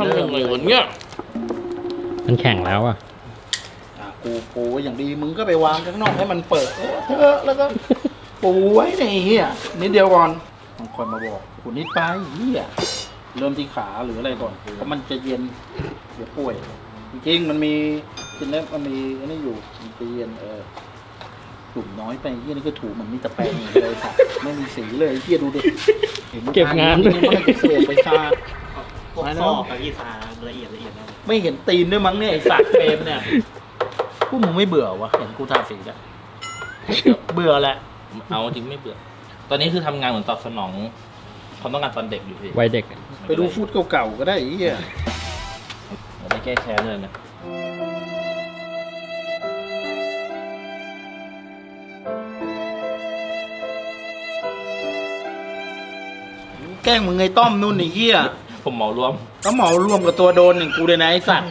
ทำยังไงวะเนี่ยมันแข็งแล้วอะอะกูปูไว้อย่างดีมึงก็ไปวางข้างนอกให้มันเปิดเออเถอะแล้วก็ ปูไว้ในเฮียนิดเดียวก่อนบางคนมาบอกกูนิดไปเฮียเริ่มที่ขาหรืออะไรก่อนเพราะมันจะเย็นเดี๋ยวป่วย จริงๆมันมีจริงแล้วมันมีอันนี้อยู่มันจะเย็นเออถุ่มน้อยไปเฮียนี่ก็ถูเหมือนมีแต่แปรงอย่างเดียวเลยสัตว์ไม่มีสีเลยเฮียดูดิห็นมึเก็บงานทำมันจะเสียไปชา พวกซอกกับอีสาละเอียดละเอียดนะไม่เห็นตีนด้วยมั้งเนี่ยไอสัตว์เฟรมเนี่ยพวกมึงไม่เบื่อวะเห็นกูทาสีอะเบื่อแหละ เอาจริงไม่เบื่อ ตอนนี้คือทำงานเหมือนตอบสนองความต้องการตอนเด็กอยู่พี่วัยเด็กอะไปดูฟุตเก่าๆก็ได้ไอ้เหี้ยไม่ได้แก้แค้นเลยนะแกล้งมึงไงต้อมนู่นไอ้เหี้ย ผมเหมารวม ก็เหมารวมกับตัวโดนอย่างกูเลยนะไอ้สัตว์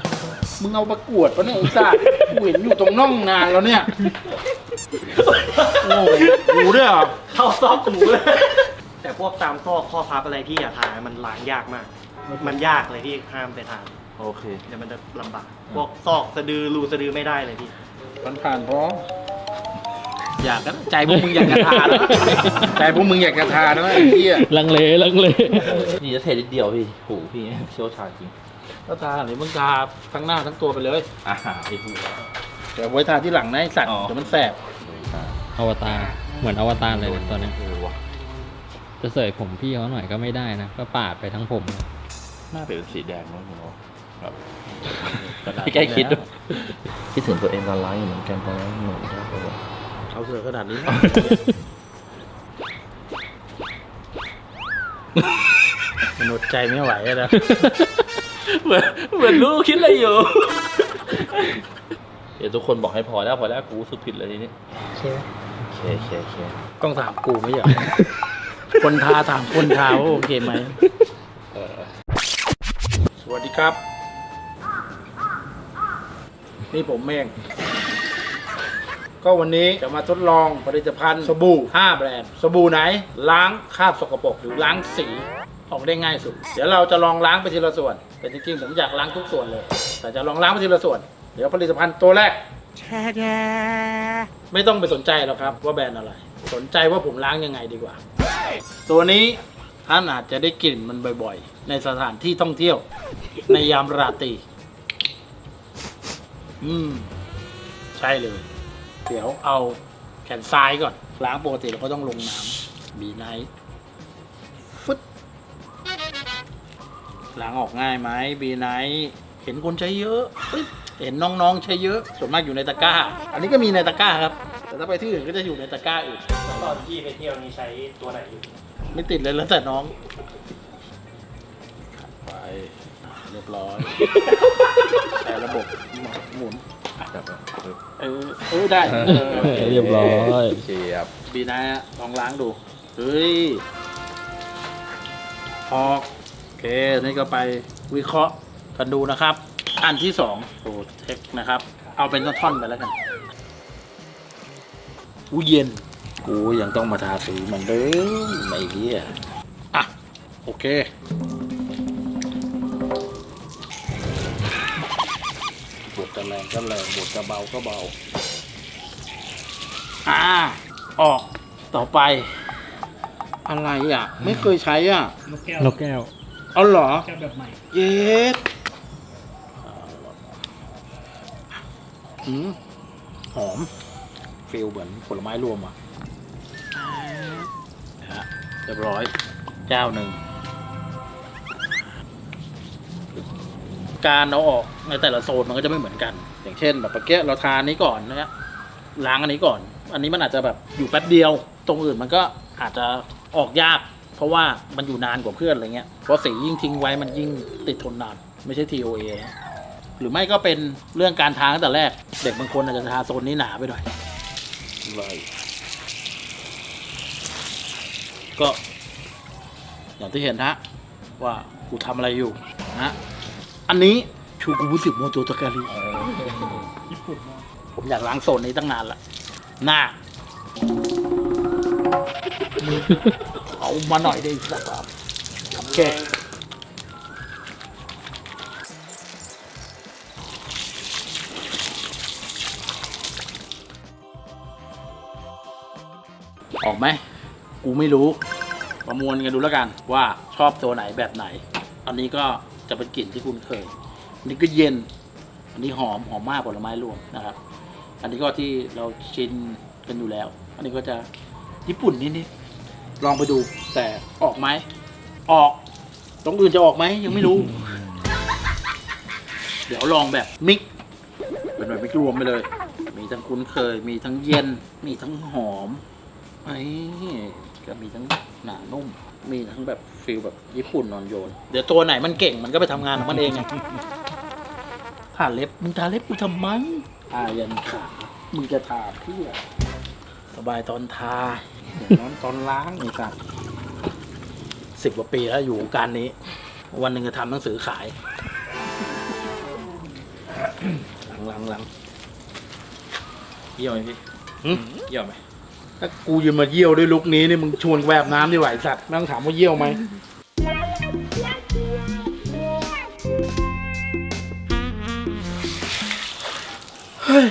มึงเอาประกวดปะเนี่ยไอ้สัตว์ กูเห็นอยู่ตรงน่องนานแล้วเนี่ย โอ้ยกูด้วยเหรอ เข้าซอกหูเลย แต่พวกตามซอกข้อพับอะไรที่อย่าทามันล้างยากมาก มันยากเลยที่ห้ามไปทานโอเค เดี๋ยวมันจะลำบาก พวกซอกสะดือรูสะดือไม่ได้เลยพี่ มันผ่านเพราะ อยากกันใจพวกมึงอยากกระทาแล้วใจพวกมึงอยากกระทาแล้วไอ้เหี้ยลังเลลังเลนี่จะเทนิดเดียวพี่โหพี่เชี่ยวชาญจริงก็ทาหรือมึงทาทั้งหน้าทั้งตัวไปเลยอ่าไอ้หูเดี๋ยวไว้ทาที่หลังนะไอ้สัตว์อ๋อเดี๋ยวมันแสบอวตารเหมือนอวตารเลยเนี่ยตอนนี้เออว่ะจะเสยผมพี่เขาหน่อยก็ไม่ได้นะ ก็ปาดไปทั้งผมเลยหน้าเป็นสีแดงมั้งคุณโอแบบพี่ใกล้คิดด้วยคิดถึงตัวเองตอนล้างอยู่เหมือนกันตอนนั้นหนูได้ปะวะ เอาเสือขนาดนี้มันอดใจไม่ไหวอะนะเหมือนเหมือนรู้คิดอะไรอยู่ เดี๋ยวทุกคนบอกให้พอแล้วพอแล้วกูรู้สึกผิดเลยทีนี้ใช่ไหมโอเคโอเคโอเคต้องถามกูไม่ใช่เหรอคนทาถามคนทาว่าโอเคไหมเออสวัสดีครับ นี่ผมเอง ก็วันนี้จะมาทดลองผลิตภัณฑ์สบู่ 5 แบรนด์ สบู่ไหน ล้างคราบสกปรกหรือล้างสีออกได้ง่ายสุด เดี๋ยวเราจะลองล้างไปทีละส่วน แต่จริงๆผมอยากล้างทุกส่วนเลย แต่จะลองล้างไปทีละส่วน เดี๋ยวผลิตภัณฑ์ตัวแรก ไม่ต้องไปสนใจหรอกครับว่าแบรนด์อะไร สนใจว่าผมล้างยังไงดีกว่า ตัวนี้ท่านอาจจะได้กลิ่นมันบ่อยๆ ในสถานที่ท่องเที่ยว ในยามราตรี อืม ใช่เลย เดี๋ยวเอาแขนซ้ายก่อน ล้างปกติเราก็ต้องลงน้ำบีไนท์ฟึดล้างออกง่ายไหมบีไนท์เห็นคนใช้เยอะเอ้ยเห็นน้องๆใช้เยอะ ส่วนมากอยู่ในตะกร้า อันนี้ก็มีในตะกร้าครับ แต่ถ้าไปที่อื่นก็จะอยู่ในตะกร้าอื่นตอนที่ไปเที่ยวนี้ใช้ตัวไหนอยู่ไม่ติดเลยแล้วแต่น้องไปเรียบร้อยใช้ระบบหมุน อะแบบเออเออเออได้เออเรียบร้อยเชียบบีนะลองล้างดูเฮ้ยออกโอเคนี่ก็ไปวิเคราะห์กันดูนะครับ อันที่สองโปรเทคนะครับ เอาเป็นท่อนๆไปแล้วกันอู้เย็น กูยังต้องมาทาสีเหมือนเดิมไอ้เหี้ยอะ โอเค จะแรงก็แรงบทจะเบาก็เบา อ่า ออกต่อไป อะไรอะ ไม่เคยใช้อะ นกแก้วนกแก้ว เอาเหรอ แก้วแบบใหม่เย็ดหืมหอมฟีลเหมือนผลไม้รวมอะฮะเรียบร้อยเจ้าหนึ่ง การเอาออกในแต่ละโซนมันก็จะไม่เหมือนกัน อย่างเช่น แบบเมื่อกี้เราทานนี้ก่อนนะฮะล้างอันนี้ก่อน อันนี้มันอาจจะแบบอยู่แป๊บเดียว ตรงอื่นมันก็อาจจะออกยาก เพราะว่ามันอยู่นานกว่าเพื่อนอะไรเงี้ยเพราะสียิ่งทิ้งไว้มันยิ่งติดทนนานไม่ใช่ TOA นะหรือไม่ก็เป็นเรื่องการทาตั้งแต่แรก เด็กบางคนอาจจะทาโซนนี้หนาไปหน่อยไรก็อย่างที่เห็นฮะว่ากูทำอะไรอยู่นะ อันนี้ชูกุบุสึโมโตตะการีผมอยากล้างโซนนี้ตั้งนานละหน้า เอามาหน่อยได้สักครับแก่ออกไหม กูไม่รู้ ประมวลกันดูแล้วกันว่าชอบตัวไหนแบบไหน อันนี้ก็ จะเป็นกลิ่นที่คุณเคย อันนี้ก็เย็น อันนี้หอมหอมมากผลไม้รวมนะครับ อันนี้ก็ที่เราชินกันอยู่แล้ว อันนี้ก็จะญี่ปุ่นนิดๆลองไปดูแต่ออกไหมออกตรงอื่นจะออกไหมยังไม่รู้ เดี๋ยวลองแบบมิกเป็นแบบมิกรวมไปเลย มีทั้งคุ้นเคย มีทั้งเย็น มีทั้งหอมไอ้ก็มีทั้งหนานุ่ม มีทั้งแบบฟิลแบบญี่ปุ่นนอนโยน เดี๋ยวตัวไหนมันเก่งมันก็ไปทำงานของมันเองไงทาเล็บมึงทาเล็บกูทำไมอายันขามึงจะทาเพื่อสบายตอนทาเดี๋ยวร้อนตอนล้างไอ้สัสสิบกว่าปีแล้วอยู่วงการนี้ วันหนึ่งจะทำหนังสือขาย หลังหลังหลังเยี่ยมไหมพี่หึเยี่ยมไหม ถ้ากูยืนมาเยี่ยวด้วยลุกนี้นี่มึงชวนแวบน้ำดีกว่าไอ้สัตว์ไม่ต้องถามว่าเยี่ยวไหมเฮ้ย